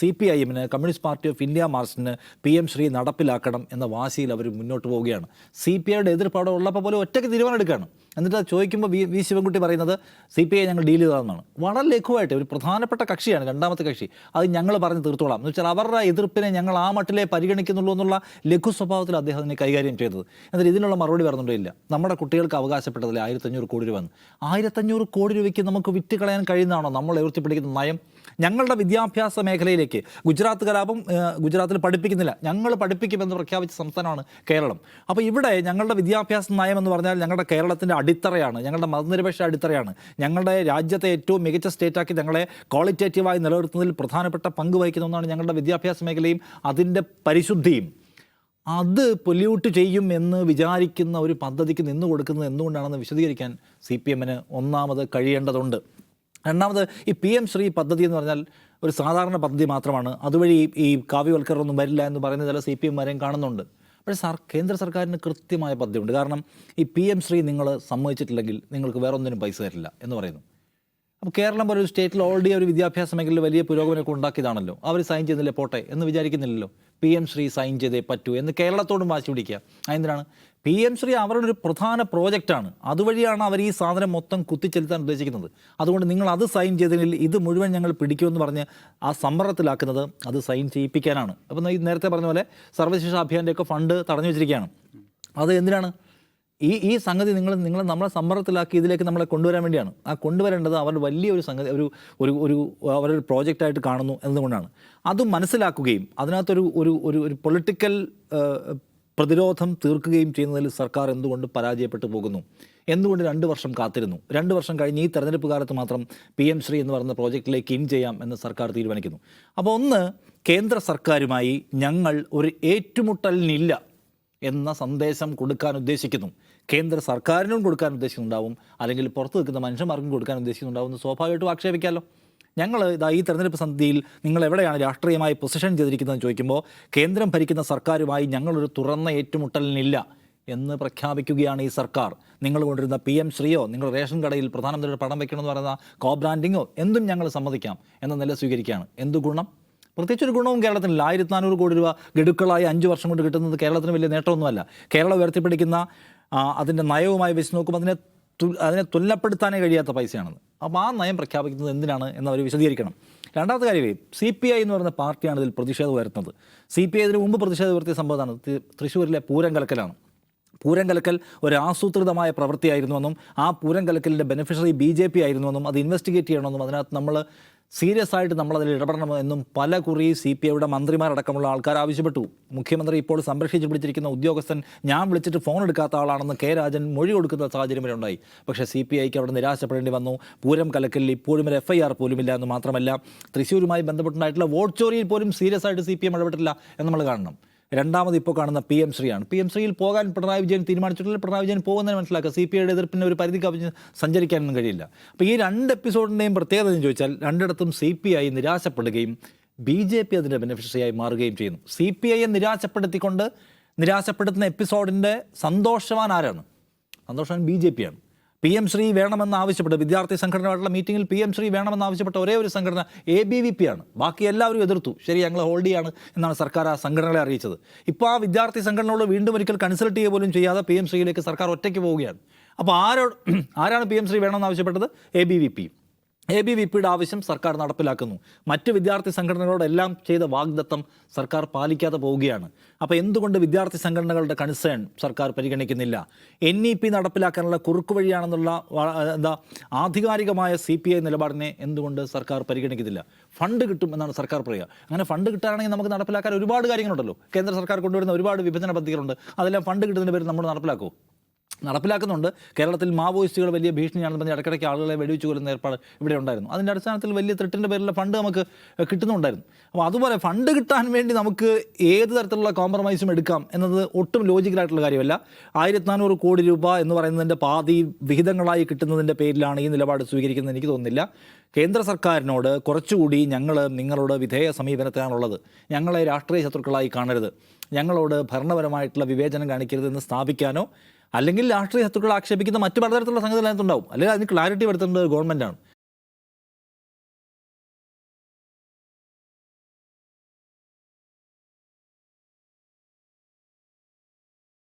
C P I എമ്മിന് communist party of India മാർച്ചിന് P M Shri നടപ്പിലാക്കണം എന്ന വാശിയിൽ അവർ മുന്നോട്ട് പോവുകയാണ്. സി പി ഐയുടെ എതിർപ്പാട് ഉള്ളപ്പോൾ പോലും ഒറ്റയ്ക്ക് തീരുമാനം എടുക്കുകയാണ് എന്നിട്ട് ചോദിക്കുമ്പോൾ വി വി ശിവൻകുട്ടി പറയുന്നത് സി പി ഐ ഞങ്ങൾ ഡീൽ ചെയ്തതെന്നാണ് വളരെ ലഘുവായിട്ട് ഒരു പ്രധാനപ്പെട്ട കക്ഷിയാണ് രണ്ടാമത്തെ കക്ഷി. അത് ഞങ്ങൾ പറഞ്ഞ് തീർത്തോളാം. എന്ന് വെച്ചാൽ അവരുടെ എതിർപ്പിനെ ഞങ്ങൾ ആ മട്ടിലേ പരിഗണിക്കുന്നുള്ളൂ എന്നുള്ള ലഘു സ്വഭാവത്തിൽ അദ്ദേഹം അതിനെ കൈകാര്യം ചെയ്തത്. എന്നിട്ട് ഇതിനുള്ള മറുപടി പറഞ്ഞിട്ടില്ല നമ്മുടെ കുട്ടികൾക്ക് അവകാശപ്പെട്ടതിൽ ആയിരത്തഞ്ഞൂറ് കോടി രൂപ വന്ന്. ആയിരത്തഞ്ഞൂറ് കോടി രൂപയ്ക്ക് നമുക്ക് വിറ്റ് കളയാൻ കഴിയുന്നതാണോ? നമ്മൾ ഉയർത്തിപ്പിടിക്കുന്ന നയം ഞങ്ങളുടെ വിദ്യാഭ്യാസ മേഖലയിലേക്ക് ഗുജറാത്ത് കലാപം ഗുജറാത്തിൽ പഠിപ്പിക്കുന്നില്ല. ഞങ്ങൾ പഠിപ്പിക്കുമെന്ന് പ്രഖ്യാപിച്ച സംസ്ഥാനമാണ് കേരളം. അപ്പോൾ ഇവിടെ ഞങ്ങളുടെ വിദ്യാഭ്യാസ നയം എന്ന് പറഞ്ഞാൽ ഞങ്ങളുടെ കേരളത്തിന്റെ അടിത്തറയാണ്. ഞങ്ങളുടെ മതനിരപേക്ഷ അടിത്തറയാണ്. ഞങ്ങളുടെ രാജ്യത്തെ ഏറ്റവും മികച്ച സ്റ്റേറ്റാക്കി ഞങ്ങളെ ക്വാളിറ്റേറ്റീവായി നിലനിർത്തുന്നതിൽ പ്രധാനപ്പെട്ട പങ്ക് വഹിക്കുന്ന ഒന്നാണ് ഞങ്ങളുടെ വിദ്യാഭ്യാസ മേഖലയും അതിന്റെ പരിശുദ്ധിയും. അത് പൊല്യൂട്ട് ചെയ്യും എന്ന് വിചാരിക്കുന്ന ഒരു പദ്ധതിക്ക് നിന്നു കൊടുക്കുന്നത് എന്തുകൊണ്ടാണെന്ന് വിശദീകരിക്കാൻ സി പി എമ്മിന് ഒന്നാമത് കഴിയേണ്ടതുണ്ട്. രണ്ടാമത് ഈ പി എം ശ്രീ പദ്ധതി എന്ന് പറഞ്ഞാൽ ഒരു സാധാരണ പദ്ധതി മാത്രമാണ്. അതുവഴി ഈ- കാവ്യവൽക്കരണമൊന്നും വരില്ല എന്ന് പറയുന്ന ചില സി പി എംമാരെയും കാണുന്നുണ്ട്. പക്ഷേ സർ കേന്ദ്ര സർക്കാരിന് കൃത്യമായ പദ്ധതിയുണ്ട്. കാരണം ഈ പി എം ശ്രീ നിങ്ങൾ സമ്മതിച്ചിട്ടില്ലെങ്കിൽ നിങ്ങൾക്ക് വേറെ ഒന്നിനും പൈസ തരില്ല എന്ന് പറയുന്നു. അപ്പോൾ കേരളം പോലെ ഒരു സ്റ്റേറ്റിൽ ഓൾറെഡി ഒരു വിദ്യാഭ്യാസ മേഖലയിൽ വലിയ പുരോഗമനമൊക്കെ ഉണ്ടാക്കിയതാണല്ലോ. അവർ സൈൻ ചെയ്യുന്നില്ലേ? പോട്ടെ എന്ന് വിചാരിക്കുന്നില്ലല്ലോ. പി എം ശ്രീ സൈൻ ചെയ്തേ പറ്റൂ എന്ന് കേരളത്തോടും വാശി പിടിക്കുക. അതെന്തിനാണ് പി എം ശ്രീ അവരുടെ ഒരു പ്രധാന പ്രോജക്റ്റാണ്. അതുവഴിയാണ് അവർ ഈ സാധനം മൊത്തം കുത്തിച്ചെലുത്താൻ ഉദ്ദേശിക്കുന്നത്. അതുകൊണ്ട് നിങ്ങൾ അത് സൈൻ ചെയ്തതിൽ ഇത് മുഴുവൻ ഞങ്ങൾ പിടിക്കുമെന്ന് പറഞ്ഞ് ആ സമ്മർദ്ദത്തിലാക്കുന്നത് അത് സൈൻ ചെയ്യിപ്പിക്കാനാണ്. അപ്പം നേരത്തെ പറഞ്ഞ പോലെ സർവശിക്ഷ അഭിയാന്റെയൊക്കെ ഫണ്ട് തടഞ്ഞു വെച്ചിരിക്കുകയാണ്. അത് എന്തിനാണ്? ഈ ഈ സംഗതി നിങ്ങൾ നിങ്ങൾ നമ്മളെ സമ്മർദ്ദത്തിലാക്കി ഇതിലേക്ക് നമ്മളെ കൊണ്ടുവരാൻ വേണ്ടിയാണ്. ആ കൊണ്ടുവരേണ്ടത് അവരുടെ വലിയൊരു സംഗതി ഒരു ഒരു ഒരു അവരൊരു പ്രോജക്റ്റായിട്ട് കാണുന്നു എന്നതുകൊണ്ടാണ്. അത് മനസ്സിലാക്കുകയും അതിനകത്തൊരു ഒരു ഒരു ഒരു പൊളിറ്റിക്കൽ പ്രതിരോധം തീർക്കുകയും ചെയ്യുന്നതിൽ സർക്കാർ എന്തുകൊണ്ട് പരാജയപ്പെട്ടു പോകുന്നു? എന്തുകൊണ്ട് രണ്ട് വർഷം കാത്തിരുന്നു? രണ്ട് വർഷം കഴിഞ്ഞ് ഈ തെരഞ്ഞെടുപ്പ് കാലത്ത് മാത്രം പി എം ശ്രീ എന്ന് പറയുന്ന പ്രോജക്റ്റിലേക്ക് ഇൻ ചെയ്യാം എന്ന് സർക്കാർ തീരുമാനിക്കുന്നു. അപ്പോൾ ഒന്ന് കേന്ദ്ര സർക്കാരുമായി ഞങ്ങൾ ഒരു ഏറ്റുമുട്ടലിനില്ല. എന്ന സന്ദേശം കൊടുക്കാൻ ഉദ്ദേശിക്കുന്നു. കേന്ദ്ര സർക്കാരിനും കൊടുക്കാൻ ഉദ്ദേശിക്കുന്നുണ്ടാവും. അല്ലെങ്കിൽ പുറത്ത് നിൽക്കുന്ന മനുഷ്യന്മാർക്കും കൊടുക്കാൻ ഉദ്ദേശിക്കുന്നുണ്ടാവും എന്ന് സ്വാഭാവികമായിട്ടും ആക്ഷേപിക്കാമല്ലോ. ഞങ്ങൾ ഇതാ ഈ തെരഞ്ഞെടുപ്പ് സന്ധിയിൽ നിങ്ങൾ എവിടെയാണ് രാഷ്ട്രീയമായി പൊസിഷൻ ചെയ്തിരിക്കുന്നതെന്ന് ചോദിക്കുമ്പോൾ കേന്ദ്രം ഭരിക്കുന്ന സർക്കാരുമായി ഞങ്ങളൊരു തുറന്ന ഏറ്റുമുട്ടലിനില്ല എന്ന് പ്രഖ്യാപിക്കുകയാണ് ഈ സർക്കാർ. നിങ്ങൾ കൊണ്ടിരുന്ന പി എം ശ്രീയോ നിങ്ങൾ റേഷൻ കടയിൽ പ്രധാനമന്ത്രിയുടെ പടം വെക്കണമെന്ന് പറയുന്ന കോ ബ്രാൻഡിങ്ങോ എന്തും ഞങ്ങൾ സമ്മതിക്കാം എന്ന നില സ്വീകരിക്കുകയാണ്. എന്ത് ഗുണം? പ്രത്യേകിച്ച് ഒരു ഗുണവും കേരളത്തിനില്ല ആയിരത്തി നാനൂറ് കോടി രൂപ ഗഡുക്കളായി അഞ്ച് വർഷം കൊണ്ട് കിട്ടുന്നത് കേരളത്തിന് വലിയ നേട്ടമൊന്നുമല്ല. കേരളം ഉയർത്തിപ്പിടിക്കുന്ന അതിന്റെ നയവുമായി വെച്ച് നോക്കുമ്പോൾ അതിനെ അതിനെ തുല്ലപ്പെടുത്താനേ കഴിയാത്ത പൈസയാണത്. അപ്പോൾ ആ നയം പ്രഖ്യാപിക്കുന്നത് എന്തിനാണ് എന്നവർ വിശദീകരിക്കണം. രണ്ടാമത്തെ കാര്യമേ സി പി ഐ എന്ന് പറയുന്ന പാർട്ടിയാണ് ഇതിൽ പ്രതിഷേധം ഉയർത്തുന്നത്. സി പി ഐ ഇതിന് മുമ്പ് പ്രതിഷേധം ഉയർത്തിയ സംഭവമാണ് തൃശ്ശൂരിലെ പൂരം കലക്കലാണ്. പൂരം കലക്കൽ ഒരു ആസൂത്രിതമായ പ്രവൃത്തിയായിരുന്നുവെന്നും ആ പൂരം കലക്കലിന്റെ ബെനിഫിഷ്യറി ബി ജെ പി ആയിരുന്നുവെന്നും അത് ഇൻവെസ്റ്റിഗേറ്റ് ചെയ്യണമെന്നും അതിനകത്ത് നമ്മൾ സീരിയസ് ആയിട്ട് നമ്മളതിൽ ഇടപെടണമെന്നും പല കുറി സി പി ഐയുടെ മന്ത്രിമാരടക്കമുള്ള ആൾക്കാർ ആവശ്യപ്പെട്ടു. മുഖ്യമന്ത്രി ഇപ്പോൾ സംരക്ഷിച്ച് പിടിച്ചിരിക്കുന്ന ഉദ്യോഗസ്ഥൻ ഞാൻ വിളിച്ചിട്ട് ഫോൺ എടുക്കാത്ത ആളാണെന്ന് കെ രാജൻ മൊഴി കൊടുക്കുന്ന സാഹചര്യം വരെ ഉണ്ടായി. പക്ഷേ സി പി ഐക്ക് അവിടെ നിരാശപ്പെടേണ്ടി വന്നു. പൂരം കലക്കലിൽ ഇപ്പോഴും ഒരു എഫ് ഐ ആർ പോലുമില്ല എന്ന് മാത്രമല്ല തൃശ്ശൂരുമായി ബന്ധപ്പെട്ടുണ്ടായിട്ടുള്ള വോട്ട് ചോറിയിൽ പോലും സീരിയസ് ആയിട്ട് സി പി എം ഇടപെട്ടില്ല എന്ന് നമ്മൾ കാണണം. രണ്ടാമത് ഇപ്പോൾ കാണുന്ന പി എം ശ്രീയാണ്. പി എം ശ്രീയിൽ പോകാൻ പിണറായി വിജയൻ തീരുമാനിച്ചിട്ടില്ല. പിണറായി വിജയൻ പോകുന്നതിന് മനസ്സിലാക്കുക. സി പി ഐയുടെ എതിർപ്പിന് ഒരു പരിധി കവിഞ്ഞ് സഞ്ചരിക്കാനൊന്നും കഴിയില്ല. അപ്പോൾ ഈ രണ്ട് എപ്പിസോഡിന്റെയും പ്രത്യേകത എന്ന് ചോദിച്ചാൽ രണ്ടിടത്തും സി പി ഐ നിരാശപ്പെടുകയും ബി ജെ പി അതിന്റെ ബെനിഫിഷ്യറിയായി മാറുകയും ചെയ്യുന്നു. സി പി ഐയെ നിരാശപ്പെടുത്തിക്കൊണ്ട് നിരാശപ്പെടുത്തുന്ന എപ്പിസോഡിന്റെ സന്തോഷവാൻ ആരാണ്? സന്തോഷവാൻ ബി ജെ പി ആണ്. പി എം ശ്രീ വേണമെന്ന് ആവശ്യപ്പെട്ട് വിദ്യാർത്ഥി സംഘടനയായിട്ടുള്ള മീറ്റിംഗിൽ പി എം ശ്രീ വേണമെന്ന് ആവശ്യപ്പെട്ട ഒരേ ഒരു സംഘടന എ ബി വി പി ആണ്. ബാക്കി എല്ലാവരും എതിർത്തു. ശരി ഞങ്ങൾ ഹോൾഡ് ചെയ്യാണ് എന്നാണ് സർക്കാർ ആ സംഘടനകളെ അറിയിച്ചത്. ഇപ്പോൾ ആ വിദ്യാർത്ഥി സംഘടനകളോട് വീണ്ടും ഒരിക്കൽ കൺസൾട്ട് ചെയ്യുക പോലും ചെയ്യാതെ പി എം ശ്രീയിലേക്ക് സർക്കാർ ഒറ്റയ്ക്ക് പോവുകയാണ്. അപ്പോൾ ആരോ ആരാണ് പി എം ശ്രീ വേണമെന്ന് ആവശ്യപ്പെട്ടത്? A B V P. A B V പിയുടെ ആവശ്യം സർക്കാർ നടപ്പിലാക്കുന്നു. മറ്റ് വിദ്യാർത്ഥി സംഘടനകളോടെല്ലാം ചെയ്ത വാഗ്ദത്തം സർക്കാർ പാലിക്കാതെ പോവുകയാണ്. അപ്പോൾ എന്തുകൊണ്ട് വിദ്യാർത്ഥി സംഘടനകളുടെ കൺസേൺ സർക്കാർ പരിഗണിക്കുന്നില്ല? എൻ ഇ പി നടപ്പിലാക്കാനുള്ള കുറുക്കു വഴിയാണെന്നുള്ള എന്താ ആധികാരികമായ സി പി ഐ നിലപാടിനെ എന്തുകൊണ്ട് സർക്കാർ പരിഗണിക്കുന്നില്ല? ഫണ്ട് കിട്ടും എന്നാണ് സർക്കാർ പറയുക. അങ്ങനെ ഫണ്ട് കിട്ടുകയാണെങ്കിൽ നമുക്ക് നടപ്പിലാക്കാൻ ഒരുപാട് കാര്യങ്ങളുണ്ടല്ലോ. കേന്ദ്ര സർക്കാർ കൊണ്ടുവരുന്ന ഒരുപാട് വിഭജന പദ്ധതികളുണ്ട്. അതെല്ലാം ഫണ്ട് കിട്ടുന്നതിന് പേര് നമ്മൾ നടപ്പിലാക്കുമോ നടപ്പിലാക്കുന്നുണ്ട്. കേരളത്തിൽ മാവോയിസ്റ്റുകൾ വലിയ ഭീഷണിയാണെന്ന് പറഞ്ഞ് ഇടയ്ക്കിടയ്ക്ക് ആളുകളെ വെടിവെച്ച് കൊല്ലുന്ന ഏർപ്പാട് ഇവിടെ ഉണ്ടായിരുന്നു. അതിന്റെ അടിസ്ഥാനത്തിൽ വലിയ ത്രിട്ടിന്റെ പേരിലുള്ള ഫണ്ട് നമുക്ക് കിട്ടുന്നുണ്ടായിരുന്നു. അപ്പോൾ അതുപോലെ ഫണ്ട് കിട്ടാൻ വേണ്ടി നമുക്ക് ഏത് തരത്തിലുള്ള കോംപ്രമൈസും എടുക്കാം എന്നത് ഒട്ടും ലോജിക്കലായിട്ടുള്ള കാര്യമല്ല. ആയിരത്തി നാനൂറ് കോടി രൂപ എന്ന് പറയുന്നതിന്റെ പാതി വിഹിതങ്ങളായി കിട്ടുന്നതിന്റെ പേരിലാണ് ഈ നിലപാട് സ്വീകരിക്കുന്നത് എനിക്ക് തോന്നുന്നില്ല. കേന്ദ്ര സർക്കാരിനോട് കുറച്ചുകൂടി ഞങ്ങൾ നിങ്ങളോട് വിധേയ സമീപനത്തിലാണുള്ളത് ഞങ്ങളെ രാഷ്ട്രീയ ശത്രുക്കളായി കാണരുത്. ഞങ്ങളോട് ഭരണപരമായിട്ടുള്ള വിവേചനം കാണിക്കരുതെന്ന് സ്ഥാപിക്കാനോ അല്ലെങ്കിൽ രാഷ്ട്രീയ ശത്രുക്കൾ ആക്ഷേപിക്കുന്ന മറ്റു പലതരത്തിലുള്ള സംഗതികൾ അതിനകത്തുണ്ടാവും അല്ലെങ്കിൽ അതിന് ക്ലാരിറ്റി വരുത്തേണ്ടത് ഗവൺമെന്റാണ്